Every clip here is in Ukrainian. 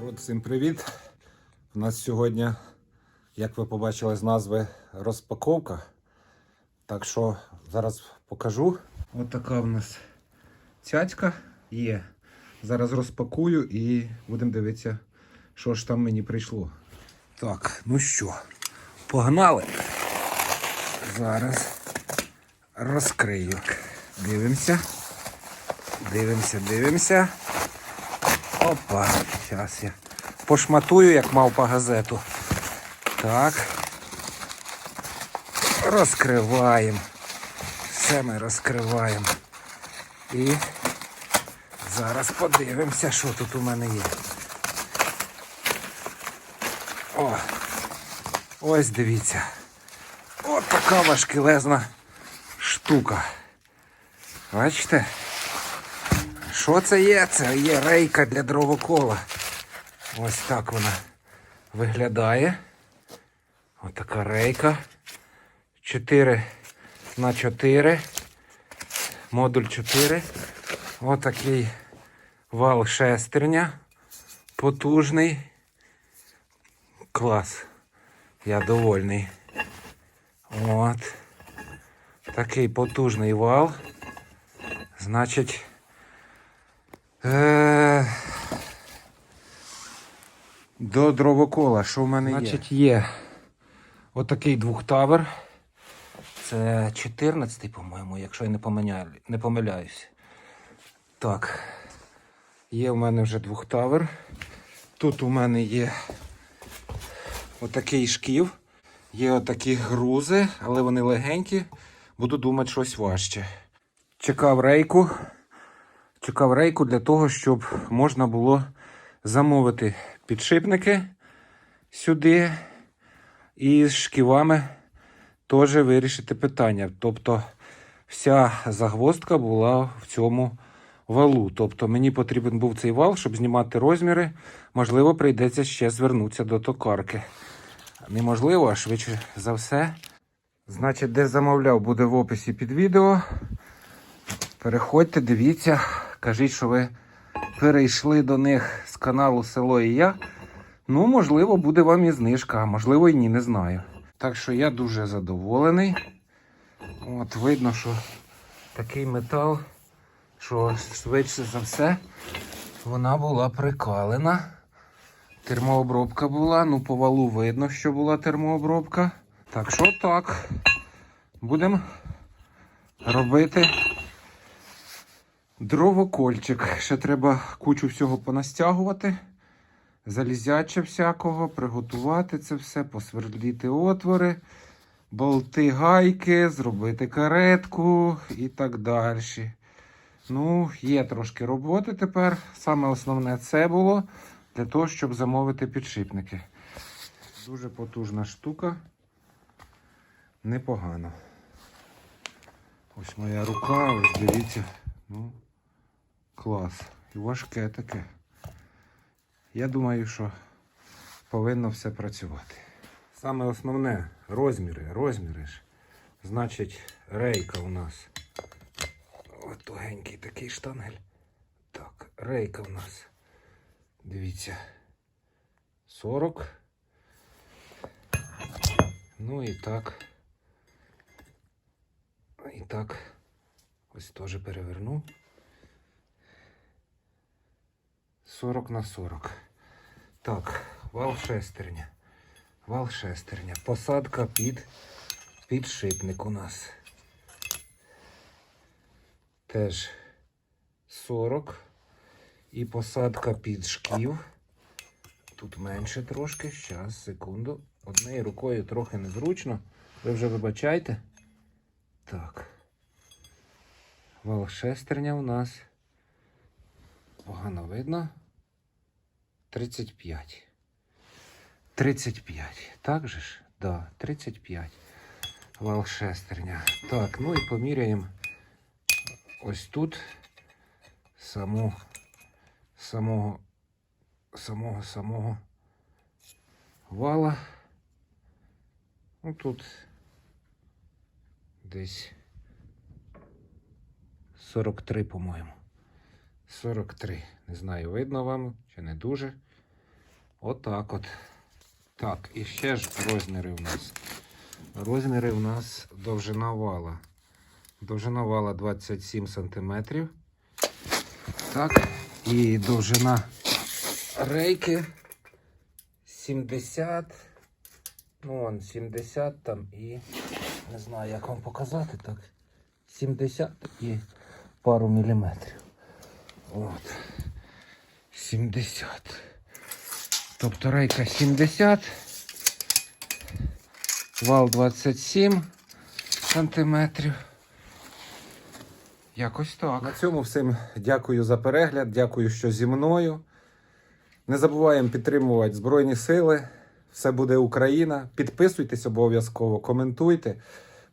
Народ, всім привіт! У нас сьогодні, як ви побачили з назви, розпаковка. Так що зараз покажу. Ось така в нас цяцька є. Зараз розпакую і будемо дивитися, що ж там мені прийшло. Так, ну що, погнали. Зараз розкрию. Дивимося. Дивимося, дивимося. Опа, зараз я пошматую, як мав по газету. Так. Розкриваємо. Все ми розкриваємо. І зараз подивимося, що тут у мене є. О! Ось дивіться. От така важкелезна штука. Бачите? Що це є? Це є рейка для дровокола. Ось так вона виглядає. Ось така рейка. 4 на 4. Модуль 4. Ось такий вал шестерня. Потужний. Клас. Я довольний. От. Такий потужний вал. Значить. Е... До дровокола, що в мене Значить, є? є отакий двохтавер. Це 14, по-моєму, якщо я не, поминяю, не помиляюсь. Так. Є в мене вже двохтавер. Тут у мене є отакий шків. Є отакі грузи, але вони легенькі. Буду думати щось важче. Чекав рейку. Чекав рейку для того, щоб можна було замовити підшипники сюди і з шківами теж вирішити питання. Тобто вся загвоздка була в цьому валу. Тобто мені потрібен був цей вал, щоб знімати розміри. Можливо, прийдеться ще звернутися до токарки. Неможливо, а швидше за все. Значить, де замовляв, буде в описі під відео. Переходьте, дивіться, кажіть, що ви перейшли до них з каналу Село і я. Ну, можливо, буде вам і знижка, а можливо і ні, не знаю. Так що я дуже задоволений. От видно, що такий метал, що швидше за все вона була прикалена. Термообробка була, ну по валу видно, що була термообробка. Так що так, будемо робити дровокольчик. Ще треба кучу всього понастягувати, залізяча всякого, приготувати це все, посвердліти отвори, болти гайки, зробити каретку і так далі. Ну, є трошки роботи тепер. Саме основне це було для того, щоб замовити підшипники. Дуже потужна штука. Непогано. Ось моя рука, ось дивіться. Клас. І важке таке. Я думаю, що повинно все працювати. Саме основне розміри. Розміри ж. Значить, рейка у нас. Ось тугенький такий штангель. Так, рейка у нас. Дивіться. 40. Ну і так. І так. Ось теж переверну. 40 на 40. Так, вал шестерня. Вал шестерня. Посадка під підшипник у нас. Теж 40. І посадка під шків. Тут менше трошки. Щас, секунду. Однією рукою трохи незручно. Ви вже вибачайте. Так. Вал шестерня у нас. Погано видно. 35. 35. Так же ж? Да, 35. Вал шестерня. Так, ну і поміряємо ось тут саму, самого, самого, самого вала. Ну тут десь 43, по-моєму. 43. Не знаю, видно вам чи не дуже. Отак от. Так, і ще ж розміри у нас. Розміри у нас довжина вала. Довжина вала 27 см. Так, і довжина рейки 70. Ну, он 70 там і. Не знаю, як вам показати так. 70 і пару міліметрів. От. 70. Тобто рейка 70. Вал 27 сантиметрів. Якось так. На цьому всім дякую за перегляд. Дякую, що зі мною. Не забуваємо підтримувати Збройні Сили. Все буде Україна. Підписуйтесь обов'язково, коментуйте,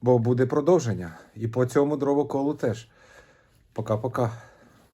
бо буде продовження. І по цьому дровоколу теж. Пока-пока.